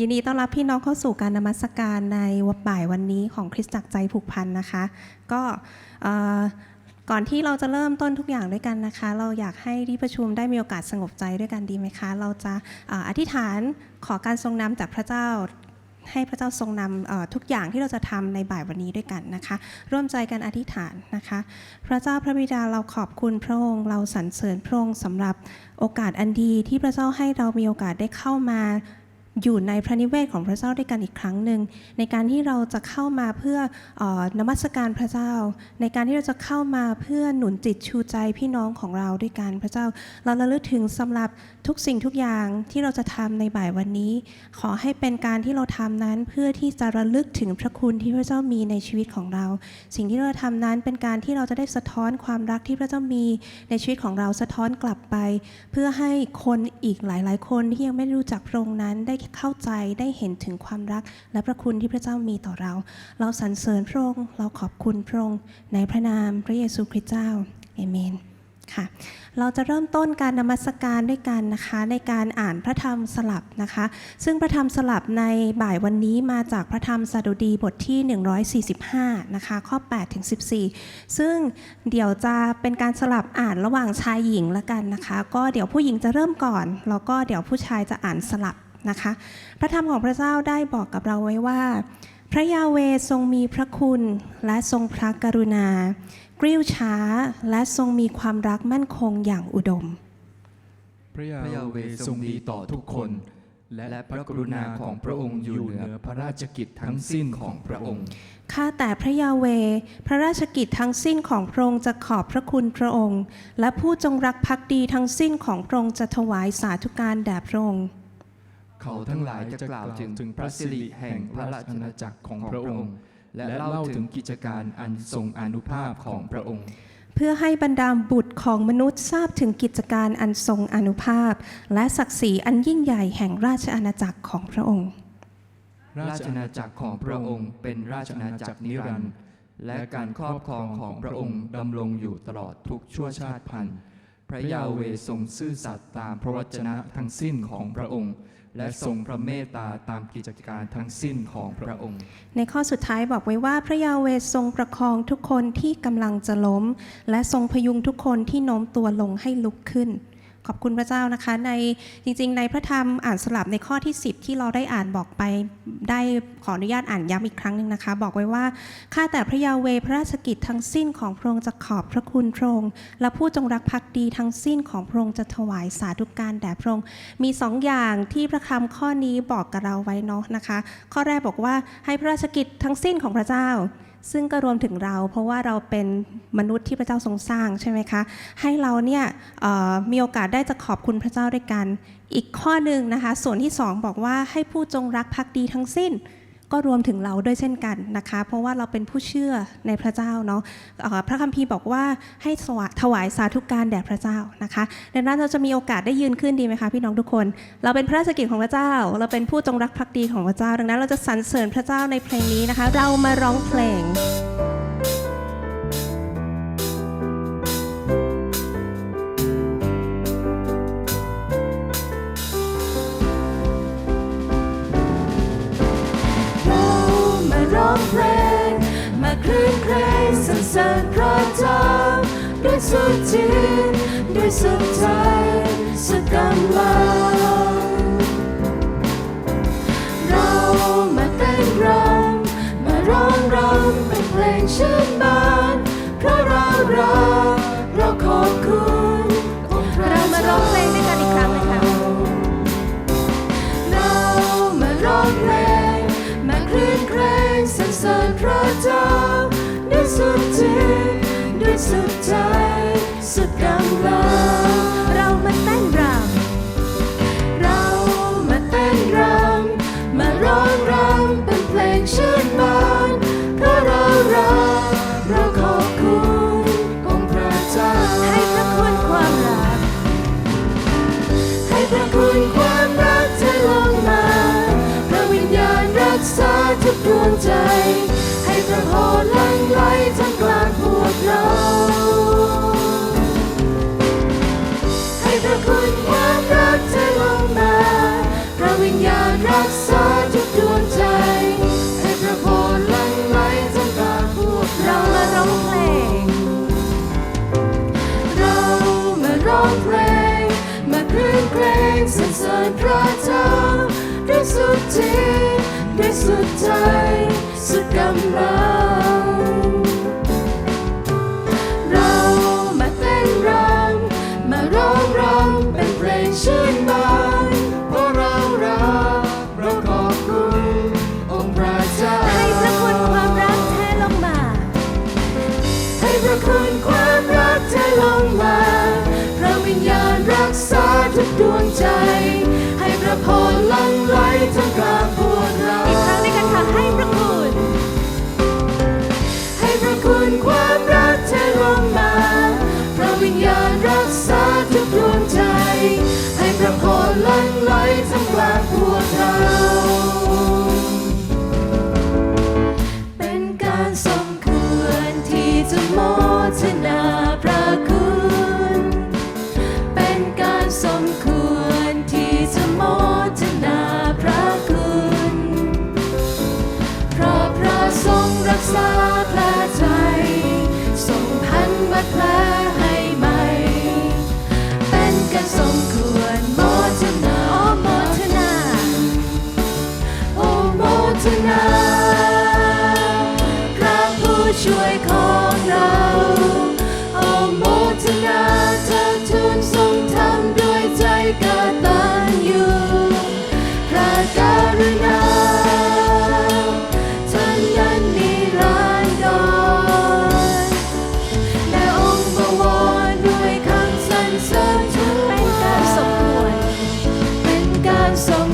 ยินดีต้อนรับพี่น้องเข้าสู่การนมัสการในวันบ่ายวันนี้ของคริสตจักรใจผูกพันนะคะ ก็ก่อนที่เราจะเริ่มต้นทุกอย่างด้วยกันนะคะ เราอยากให้ที่ประชุมได้มีโอกาสสงบใจด้วยกันดีไหมคะ เราจะออธิษฐานขอการทรงนำจากพระเจ้าให้พระเจ้าทรงนำทุกอย่างที่เราจะทำในบ่ายวันนี้ด้วยกันนะคะ ร่วมใจกันอธิษฐานนะคะ พระเจ้าพระบิดาเราขอบคุณพระองค์เราสรรเสริญพระองค์สำหรับโอกาสอันดีที่พระเจ้าให้เรามีโอกาสได้เข้ามา อยู่ในพระนิเวศของพระเจ้าด้วยกันอีกครั้งหนึ่งในการที่เราจะเข้ามาเพื่ออนมัสการพระเจ้า ในการที่เราจะเข้ามาเพื่อหนุนจิตชูใจพี่น้องของเราด้วยกันพระเจ้า เราระลึกถึงสำหรับทุกสิ่งทุกอย่างที่เราจะทำในบ่ายวันนี้ ขอให้เป็นการที่เราทำนั้นเพื่อที่จะระลึกถึงพระคุณที่พระเจ้ามีในชีวิตของเรา สิ่งที่เราทำนั้นเป็นการที่เราจะได้สะท้อนความรักที่พระเจ้ามีในชีวิตของเราสะท้อนกลับไป เพื่อให้คนอีกหลาย ๆ คนที่ยังไม่รู้จักพระองค์นั้นได้เข้าใจได้เห็นถึงความรัก และพระคุณที่พระเจ้ามีต่อเรา เราสรรเสริญพระองค์เราขอบคุณพระองค์ในพระนามพระเยซูคริสต์เจ้าเอเมนค่ะเราจะเริ่มต้นการนมัสการด้วยกันนะคะในการอ่านพระธรรมสลับนะคะ ซึ่งพระธรรมสลับในบ่ายวันนี้มาจากพระธรรมสดุดีบทที่ 145 นะคะ ข้อ8ถึง14 ซึ่งเดี๋ยวจะเป็นการสลับอ่านระหว่างชายหญิงละกันนะคะ ก็เดี๋ยวผู้หญิงจะเริ่มก่อน แล้วก็เดี๋ยวผู้ชายจะอ่านสลับ นะคะ พระธรรมของพระเจ้าได้บอกกับเราไว้ว่า พระยาเวทรงมีพระคุณและทรงพระกรุณา กริ้วช้าและทรงมีความรักมั่นคงอย่างอุดม พระพระยายาเวเวททททรรงงดีดีต่ต่ออทุทุกกคคนนและพระกรุณาของพระองค์อยู่เหนือพระราชกิจทั้งสิ้นของพระองค์ข้าแต่พระยาเว พระราชกิจทั้งสิ้นของพระองค์จะขอบพระคุณพระองค์ และผู้จงรักภักดีทั้งสิ้นของพระองค์จะถวายสาธุการแด่พระองค์ เขาทั้งหลายจะกล่าวถึงพระสิริแห่งพระราชอาณาจักรของพระองค์ และเล่าถึงกิจการอันทรงอานุภาพของพระองค์ เพื่อให้บรรดาบุตรของมนุษย์ทราบถึงกิจการอันทรงอานุภาพ และศักดิ์ศรีอันยิ่งใหญ่แห่งราชอาณาจักรของพระองค์ ราชอาณาจักรของพระองค์เป็นราชอาณาจักรนิรันดร์และการครอบครองของพระองค์ดำรงอยู่ตลอดทุกชั่วชาติพันธุ์พระยาเวทรงซื่อสัตย์ตามพระวจนะทั้งสิ้นของพระองค์ และทรงพระเมตตาตามกิจการทั้งสิ้นของพระองค์ ในข้อสุดท้ายบอกไว้ว่าพระยาเวทรงประคองทุกคนที่กำลังจะล้ม และทรงพยุงทุกคนที่โน้มตัวลงให้ลุกขึ้น ขอบคุณพระเจ้านะคะ ในจริง ๆ ในพระธรรมอ่านสลับในข้อที่ 10 ที่เราได้อ่านบอกไป ได้ขออนุญาตอ่านย้ำอีกครั้งหนึ่งนะคะ บอกไว้ว่าข้าแต่พระยาเวพระราชกิจทั้งสิ้นของพระองค์จะขอบพระคุณพระองค์และผู้จงรักภักดีทั้งสิ้นของพระองค์จะถวายสาธุการแด่พระองค์มีสองอย่างที่พระคำข้อนี้บอกกับเราไว้เนาะนะคะ ข้อแรกบอกว่าให้พระราชกิจทั้งสิ้นของพระเจ้าซึ่งก็รวมถึงเราเพราะว่าเราเป็นมนุษย์ที่พระเจ้าทรงสร้างใช่ไหมคะ ให้เราเนี่ยมีโอกาสได้จะขอบคุณพระเจ้าด้วยกัน อีกข้อหนึ่งนะคะ ส่วนที่สองบอกว่าให้ผู้จงรักภักดีทั้งสิ้น ก็รวมถึงเราด้วยเช่นกันนะคะ เพราะว่าเราเป็นผู้เชื่อในพระเจ้าเนาะพระคัมภีร์บอกว่าให้ถวายถวายสาธุการแด่พระเจ้านะคะดังนั้นเราจะมีโอกาสได้ยืนขึ้นดีไหมคะพี่น้องทุกคน เราเป็นพระราชกิจของพระเจ้า เราเป็นผู้จงรักภักดีของพระเจ้า ดังนั้นเราจะสรรเสริญพระเจ้าในเพลงนี้นะคะ เรามาร้องเพลง เสริญพระเจ้าด้วยสุดจิตด้วยสุดใจสุดกำลังเรามาเต้นรำมาร้องรำเป็นเพลงชื่นบานเพราะเรารักเราขอบคุณองค์พระเรามาร้องเพลงด้วยกันอีกครั้งนึ่งค่ะเรามาร้องเพลงมาคลื่นเพลงสรรเสริญพระเจ้า สุดจิตด้วยสุดใจสุดกำลัง สุดใจสุดกำลัง เป็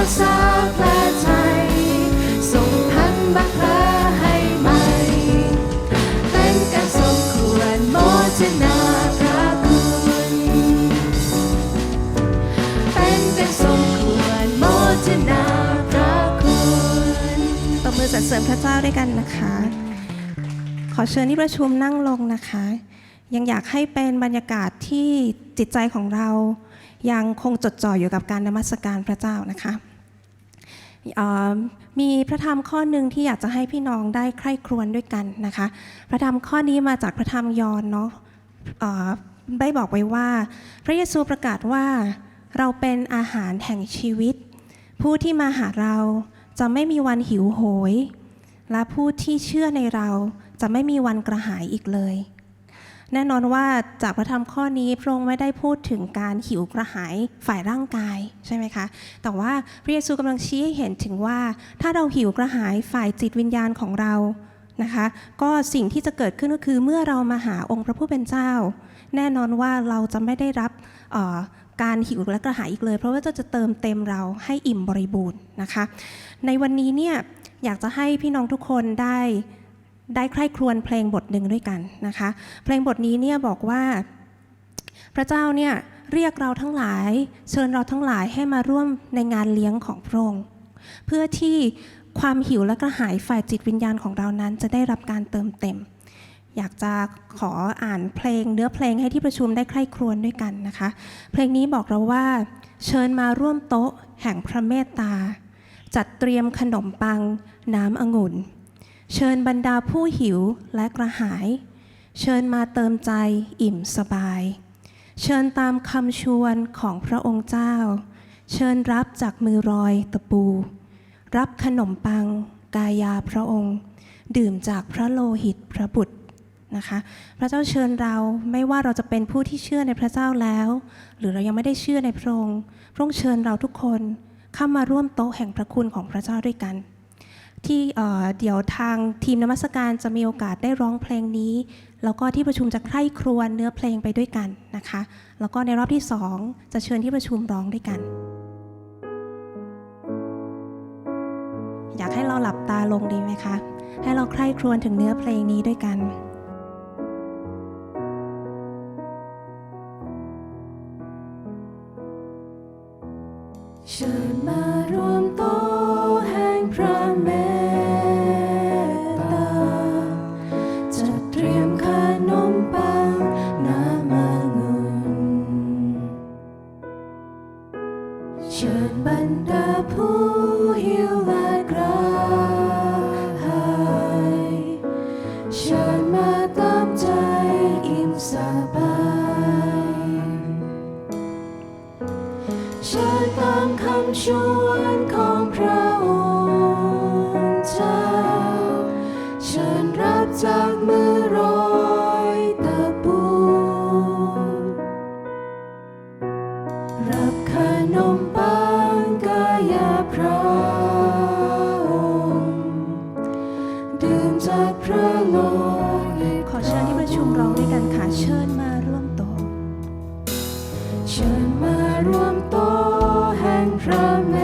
รงรักษาแผลใจทรงพันบาดแผลให้ใหม่เป็นการสมควรโมทนาพระคุณเป็นการสมควรโมทนาพระคุณตบมือสรรเสริญพระเจ้าด้วยกันนะคะ ขอเชิญที่ประชุมนั่งลงนะคะ ยังอยากให้เป็นบรรยากาศที่จิตใจของเรายังคงจดจ่ออยู่กับการนมัสการพระเจ้านะคะ มีพระธรรมข้อหนึ่งที่อยากจะให้พี่น้องได้ใคร่ครวญด้วยกันนะคะ พระธรรมข้อนี้มาจากพระธรรมยอห์นเนาะได้บอกไว้ว่า พระเยซูประกาศว่าเราเป็นอาหารแห่งชีวิต ผู้ที่มาหาเราจะไม่มีวันหิวโหย และผู้ที่เชื่อในเราจะไม่มีวันกระหายอีกเลย แน่นอนว่าจากพระธรรมข้อนี้พระองค์ไม่ได้พูดถึงการหิวกระหายฝ่ายร่างกายใช่ไหมคะ แต่ว่าพระเยซูกำลังชี้ให้เห็นถึงว่า ถ้าเราหิวกระหายฝ่ายจิตวิญญาณของเรานะคะก็สิ่งที่จะเกิดขึ้นก็คือเมื่อเรามาหาองค์พระผู้เป็นเจ้า แน่นอนว่าเราจะไม่ได้รับการหิวและกระหายอีกเลย เพราะว่าจะจะเติมเต็มเราให้อิ่มบริบูรณ์นะคะ ในวันนี้เนี่ยอยากจะให้พี่น้องทุกคนได้ ได้ใคร่ครวญเพลงบทหนึ่งด้วยกันนะคะ เพลงบทนี้เนี่ยบอกว่า พระเจ้าเนี่ยเรียกเราทั้งหลาย เชิญเราทั้งหลายให้มาร่วมในงานเลี้ยงของพระองค์เพื่อที่ความหิวและกระหายฝ่ายจิตวิญญาณของเรานั้น จะได้รับการเติมเต็ม อยากจะขออ่านเพลงเนื้อเพลงให้ที่ประชุมได้ใคร่ครวญด้วยกันนะคะ เพลงนี้บอกเราว่า เชิญมาร่วมโต๊ะแห่งพระเมตตา จัดเตรียมขนมปัง น้ำองุ่น เชิญบรรดาผู้หิวและกระหาย เชิญมาเติมใจอิ่มสบาย เชิญตามคำชวนของพระองค์เจ้า เชิญรับจากมือรอยตะปู รับขนมปัง กายาพระองค์ ดื่มจากพระโลหิตพระบุตรนะคะพระเจ้าเชิญเราไม่ว่าเราจะเป็นผู้ที่เชื่อในพระเจ้าแล้ว หรือเรายังไม่ได้เชื่อในพระองค์พระองค์เชิญเราทุกคนเข้ามาร่วมโต๊ะแห่งพระคุณของพระเจ้าด้วยกัน ที่เดี๋ยวทางทีมนมัสการจะมีโอกาสได้ร้องเพลงนี้ แล้วก็ที่ประชุมจะใคร่ครวญเนื้อเพลงไปด้วยกันนะคะ แล้วก็ในรอบที่สองจะเชิญที่ประชุมร้องด้วยกัน อยากให้เราหลับตาลงดีไหมคะ ให้เราใคร่ครวญถึงเนื้อเพลงนี้ด้วยกันเชิญมารวมโต๊ะ เชิญมารวมโตแห่งพระเม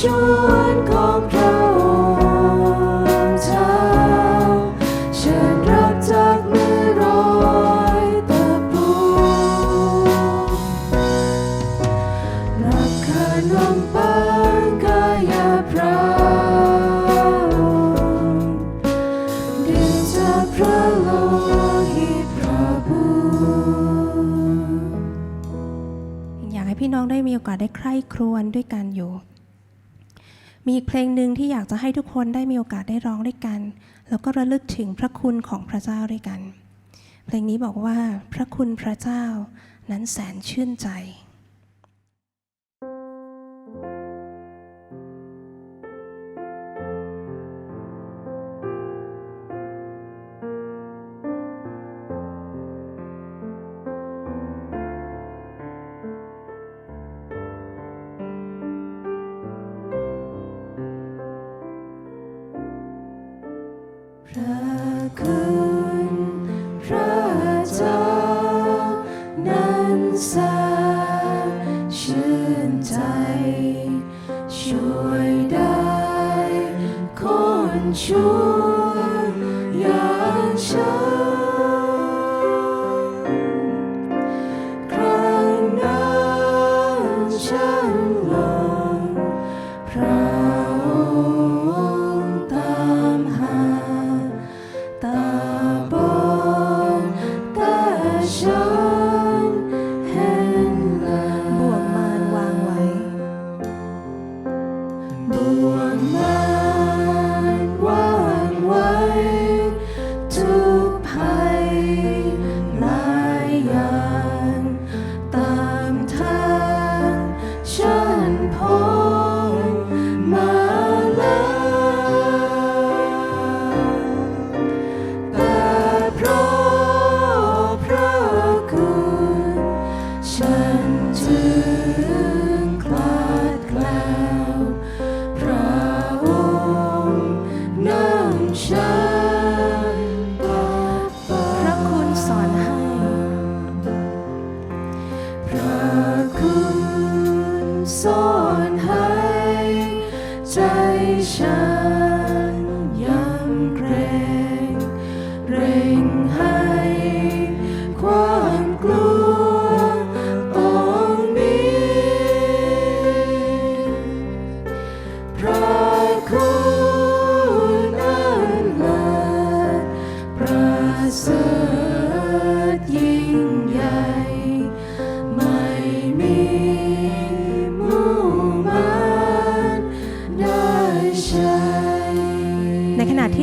ชวนของพระอง เพลงหนึ่งที่อยากจะให้ทุกคนได้มีโอกาสได้ร้องด้วยกัน แล้วก็ระลึกถึงพระคุณของพระเจ้าด้วยกัน เพลงนี้บอกว่าพระคุณพระเจ้านั้นแสนชื่นใจ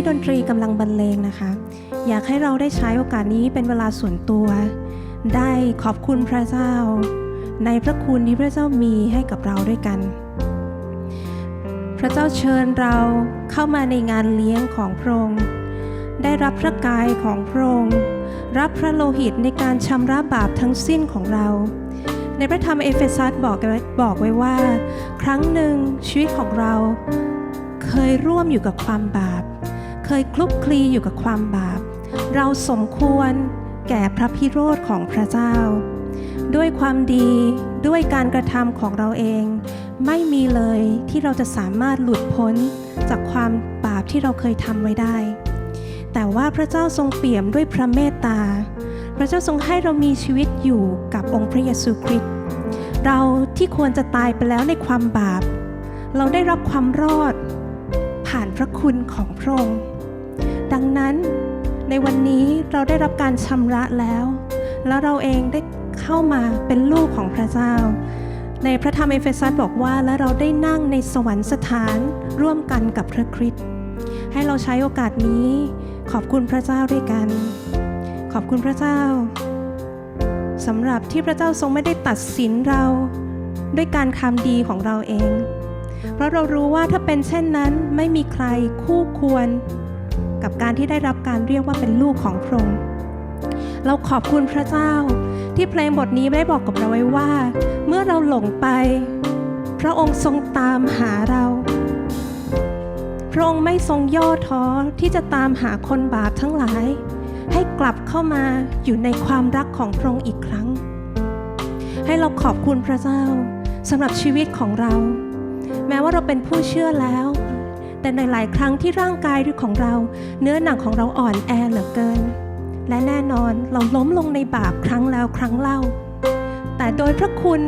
ดนตรีกำลังบรรเลงนะคะ อยากให้เราได้ใช้โอกาสนี้เป็นเวลาส่วนตัว ได้ขอบคุณพระเจ้า ในพระคุณที่พระเจ้ามีให้กับเราด้วยกัน พระเจ้าเชิญเราเข้ามาในงานเลี้ยงของพระองค์ได้รับพระกายของพระองค์รับพระโลหิตในการชำระบาปทั้งสิ้นของเรา ในพระธรรมเอเฟซัสบอกบอกไว้ว่า ครั้งหนึ่งชีวิตของเราเคยร่วมอยู่กับความบาป เคยคลุกคลีอยู่กับความบาป เราสมควรแก่พระพิโรธของพระเจ้า ด้วยความดีด้วยการกระทำของเราเอง ไม่มีเลยที่เราจะสามารถหลุดพ้นจากความบาปที่เราเคยทำไว้ได้ แต่ว่าพระเจ้าทรงเปี่ยมด้วยพระเมตตา พระเจ้าทรงให้เรามีชีวิตอยู่กับองค์พระเยซูคริสต์เราที่ควรจะตายไปแล้วในความบาป เราได้รับความรอดผ่านพระคุณของพระองค์ ดังนั้น ในวันนี้เราได้รับการชำระแล้ว แล้วเราเองได้เข้ามาเป็นลูกของพระเจ้า ในพระธรรมเอเฟซัสบอกว่าและเราได้นั่งในสวรรคสถานร่วมกันกับพระคริสต์ให้เราใช้โอกาสนี้ ขอบคุณพระเจ้าด้วยกัน ขอบคุณพระเจ้าสำหรับที่พระเจ้าทรงไม่ได้ตัดสินเราด้วยการทำดีของเราเอง เพราะเรารู้ว่าถ้าเป็นเช่นนั้นไม่มีใครคู่ควร กับการที่ได้รับการเรียกว่าเป็นลูกของพระองค์เราขอบคุณพระเจ้า ที่เพลงบทนี้ได้บอกกับเราไว้ว่า เมื่อเราหลงไป พระองค์ทรงตามหาเรา พระองค์ไม่ทรงย่อท้อที่จะตามหาคนบาปทั้งหลาย ให้กลับเข้ามาอยู่ในความรักของพระองค์อีกครั้ง ให้เราขอบคุณพระเจ้าสำหรับชีวิตของเรา แม้ว่าเราเป็นผู้เชื่อแล้ว แต่ในหลายครั้งที่ร่างกายของเรา เนื้อหนังของเราอ่อนแอเหลือเกิน และแน่นอนเราล้มลงในบาปครั้งแล้วครั้งเล่า แต่โดยพระคุณ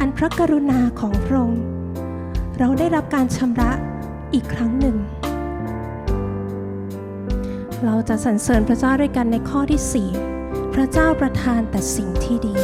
อันพระกรุณาของพระองค์เราได้รับการชำระอีกครั้งหนึ่ง เราจะสรรเสริญพระเจ้าด้วยกันในข้อที่ 4 พระเจ้าประทานแต่สิ่งที่ดี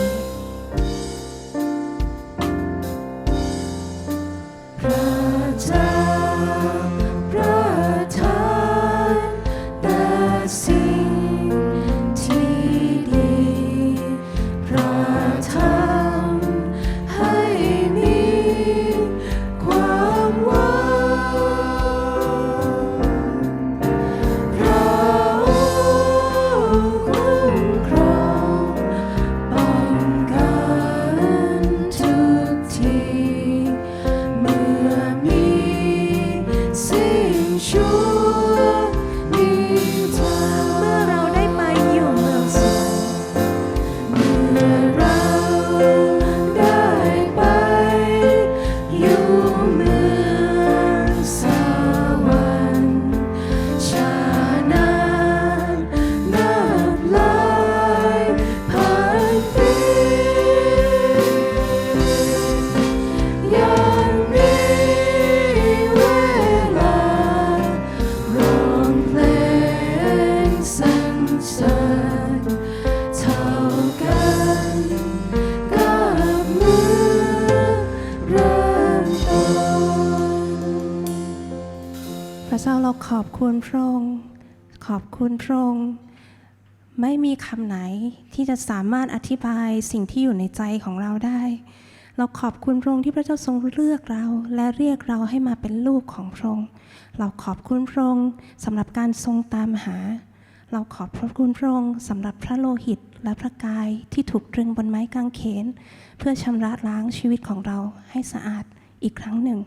จะสามารถอธิบายสิ่งที่อยู่ในใจของเราได้ เราขอบคุณพระองค์ที่พระเจ้าทรงเลือกเรา และเรียกเราให้มาเป็นลูกของพระองค์ เราขอบคุณพระองค์สำหรับการทรงตามหา เราขอบพระคุณพระองค์สำหรับพระโลหิตและพระกายที่ถูกตรึงบนไม้กางเขน เพื่อชำระล้างชีวิตของเราให้สะอาดอีกครั้งหนึ่ง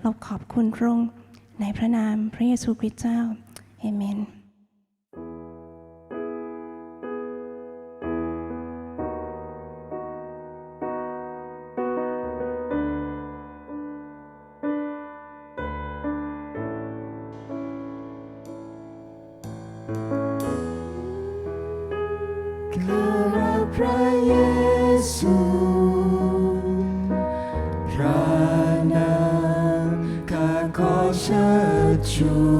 เราขอบคุณพระองค์ในพระนามพระเยซูคริสต์เจ้าเอเมน ชู